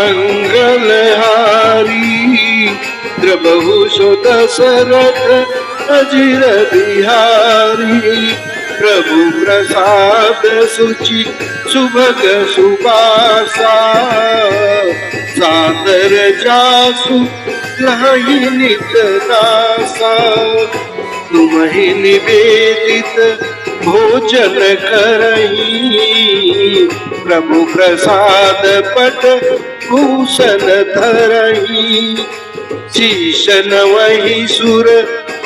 मंगलहारी प्रभु अजिर बिहारी। प्रभु प्रसाद सुचि सुभग सुबासा सादर लही नित दासा तुम ही निवेदित भोजन करही प्रभु प्रसाद पट भूषण धरही शीश वही सुर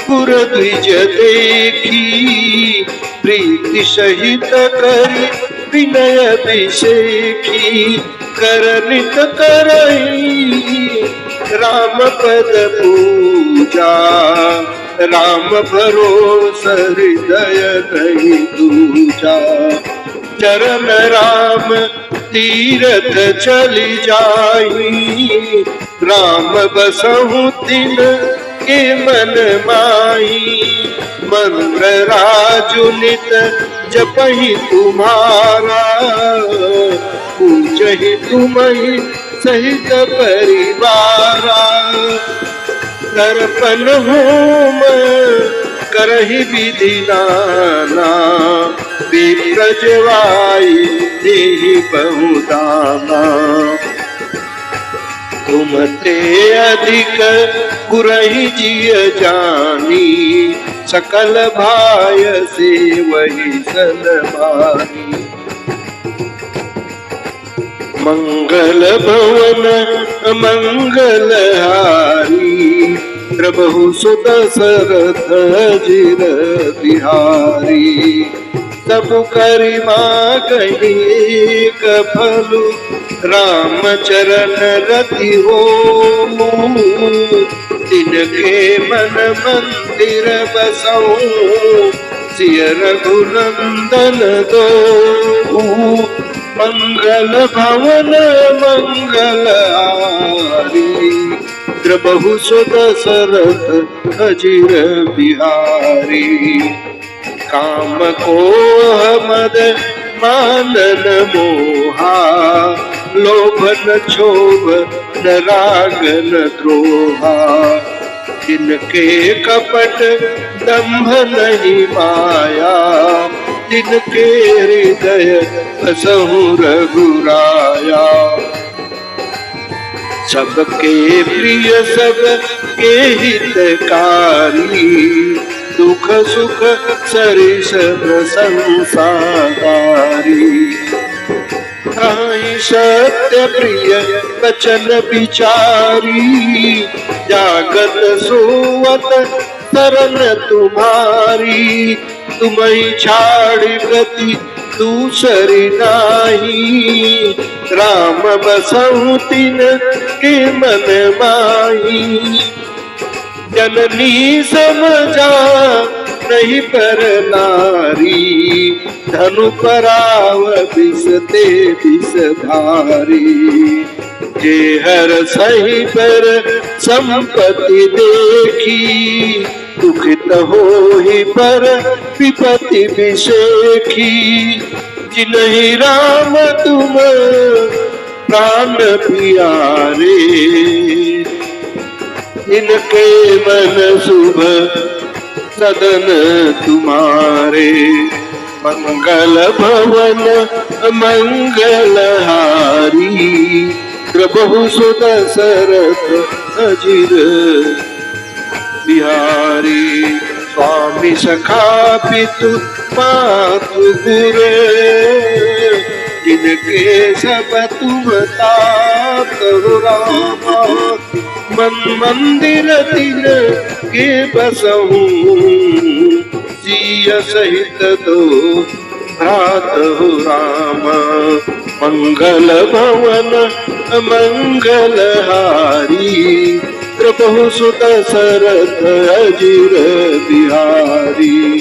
पुर द्विज देखी, प्रीति सहित करी विनय अभिषेखी करनित करही राम पद पूजा राम भरोस हृदय नहीं दूजा चरण राम तीरथ चली जाई। राम बसहु दिन के मन माई। मंत्र राजुनित जपहि तुम्हारा। पूजहि तुम्हि सहित परिवारा। दर्पण होम करहि विधि नाना। विप्रजवाई देहि बहुदाना तुम ते अधिक गुरहि जिय जानी सकल भाय से वही सलमानी मंगल भवन मंगल हारी प्रभु सुत सरथ जिर बिहारी। सब करि गही फलु राम चरण रति हो तिनके मन मंदिर बसऊ, सिय रघुनंदन दो मंगल भवन, मंगल आरी प्रभु सुत सरथ अजिर बिहारी। काम को मद, मानन मोहा। लोभन क्षोभ, न रागन द्रोहा। जिनके कपट दंभ नहीं माया। जिनके हृदय बसहु रघुराया सबके प्रिय सब के हितकारी दुख सुख सरिस संसारी आई सत्य प्रिय वचन विचारी जागत सोवत तरन तुम्हारी। तुम्हें छाड़ गति दूसरी नाही, राम बसहु तिन के मन माही जननी समझा, नहीं पर नारी। धनु पराव बिसते बिस भारी जे हर सही पर संपत्ति देखी, दुखित हो ही पर विपत्ति विषेखी जिन्हीं राम तुम प्राण प्यारे इनके मन शुभ सदन तुम्हारे। मंगल भवन मंगल हारी, प्रभु सुत सरथ अजिर बिहारी। स्वामी सखा पितु मातु गुरे। जिनके सब तुम तात हो रामा। मन मंदिर दिन के बसहू सिय सहित दो भ्रात हो राम। मंगल भवन, मंगल हारी। प्रभु सुत सरथ अजिर बिहारी।